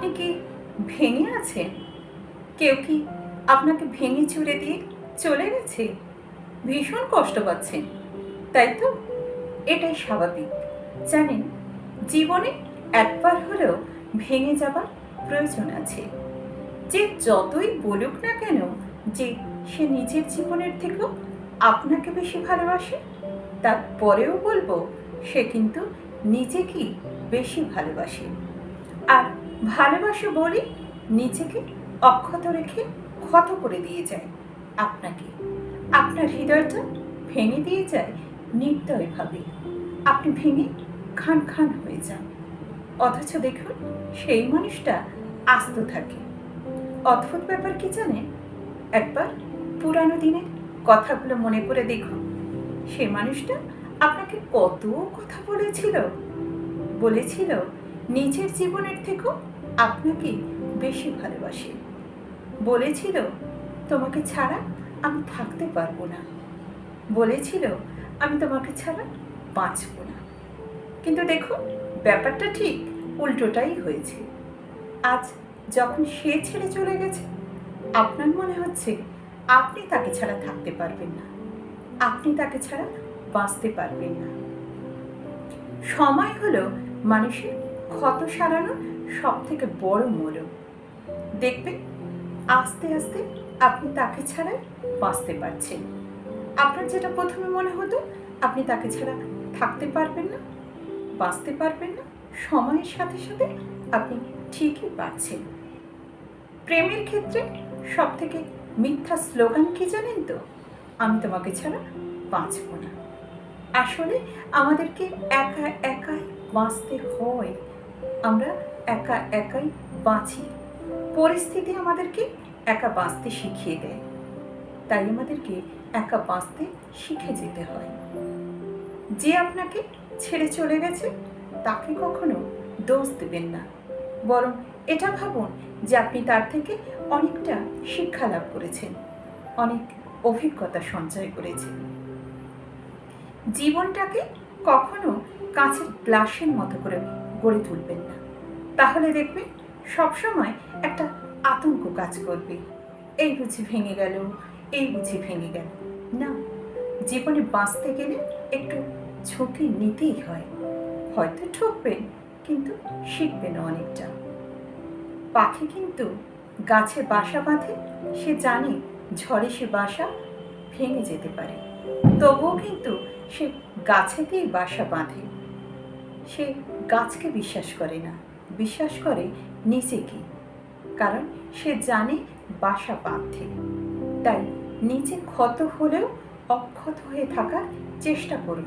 আপনি কি ভেঙে আছেন? কেউ কি আপনাকে ভেঙে চুরে দিয়ে চলে গেছে? ভীষণ কষ্ট পাচ্ছেন, তাই তো? এটাই স্বাভাবিক। জানেন, জীবনে একবার হলেও ভেঙে যাবার প্রয়োজন আছে। যে যতই বলুক না কেন যে সে নিজের জীবনের থেকেও আপনাকে বেশি ভালোবাসে, তারপরেও বলব সে কিন্তু নিজেকেই বেশি ভালোবাসে। ভালোবাসে বলে নিজেকে অক্ষত রেখে ক্ষত করে দিয়ে যায়। আপনাকে, আপনার হৃদয়টা ভেঙে দিয়ে যায় নির্দয়ভাবে। আপনি ভেঙে খান খান হয়ে যান। অথচ দেখুন, সেই মানুষটা আস্ত থাকে। অদ্ভুত ব্যাপার কি জানেন? একবার পুরানো দিনের কথাগুলো মনে করে দেখুন, সে মানুষটা আপনাকে কত কথা বলেছিল বলেছিল নিজের জীবনের থেকেও আপনাকে বেশি ভালোবাসে। বলেছিল, তোমাকে ছাড়া আমি থাকতে পারব না। বলেছিল, আমি তোমাকে ছাড়া বাঁচব না। কিন্তু দেখুন ব্যাপারটা ঠিক উল্টোটাই হয়েছে। আজ যখন সে ছেড়ে চলে গেছে, আপনার মনে হচ্ছে আপনি তাকে ছাড়া থাকতে পারবেন না। আপনি তাকে ছাড়া বাঁচতে পারবেন না। সময় হলো মানুষের ক্ষত সারানোর সব থেকে বড় মূল্য দেখবেন, আস্তে আস্তে আপনি তাকে ছাড়াই বাঁচতে পারছেন। আপনার যেটা প্রথমে মনে হতো, আপনি তাকে ছাড়া থাকতে পারবেন না, বাঁচতে পারবেন না, সময়ের সাথে সাথে আপনি ঠিকই পারছেন প্রেমের ক্ষেত্রে সব থেকে মিথ্যা স্লোগান কি জানেন তো? আমি তোমাকে ছাড়া বাঁচব না। আসলে আমাদেরকে একা একাই বাঁচতে হয়। আমরা একা একাই বাঁচি। পরিস্থিতি আমাদেরকে একা বাঁচতে শিখিয়ে দেয়। তাই আমাদেরকে একা বাঁচতে শিখে যেতে হয়। যে আপনাকে ছেড়ে চলে গেছে, তাকে কখনো দোষ দেবেন না। বরং এটা ভাবুন যে আপনি তার থেকে অনেকটা শিক্ষা লাভ করেছেন, অনেক অভিজ্ঞতা সঞ্চয় করেছেন। জীবনটাকে কখনো কাঁচের গ্লাসের মতো করে গড়ে তুলবেন না। তাহলে দেখবেন সবসময় একটা আতঙ্ক কাজ করবে। এই বুঝি ভেঙে গেল, এই বুঝি ভেঙে গেল। না, জীবনে বাঁচতে গেলে একটু ঝুঁকি নিতেই হয়। হয়তো ঠকবেন কিন্তু শিখবেন অনেকটা। পাখি কিন্তু গাছে বাসা বাঁধে, সে জানে ঝড়ে সে বাসা ভেঙে যেতে পারে। তবুও কিন্তু সে গাছেতেই বাসা বাঁধে। সে গাছকে বিশ্বাস করে না। বিশ্বাস করে নিজেকে। কারণ সে জানে বাসা বাঁধে। তাই নিচে ক্ষত হলেও অক্ষত হয়ে থাকার চেষ্টা করুন।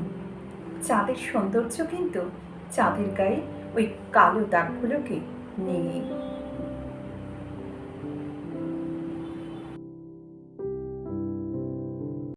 চাঁদের সৌন্দর্য কিন্তু চাঁদের গায়ে ওই কালো দাগগুলোকে নিয়ে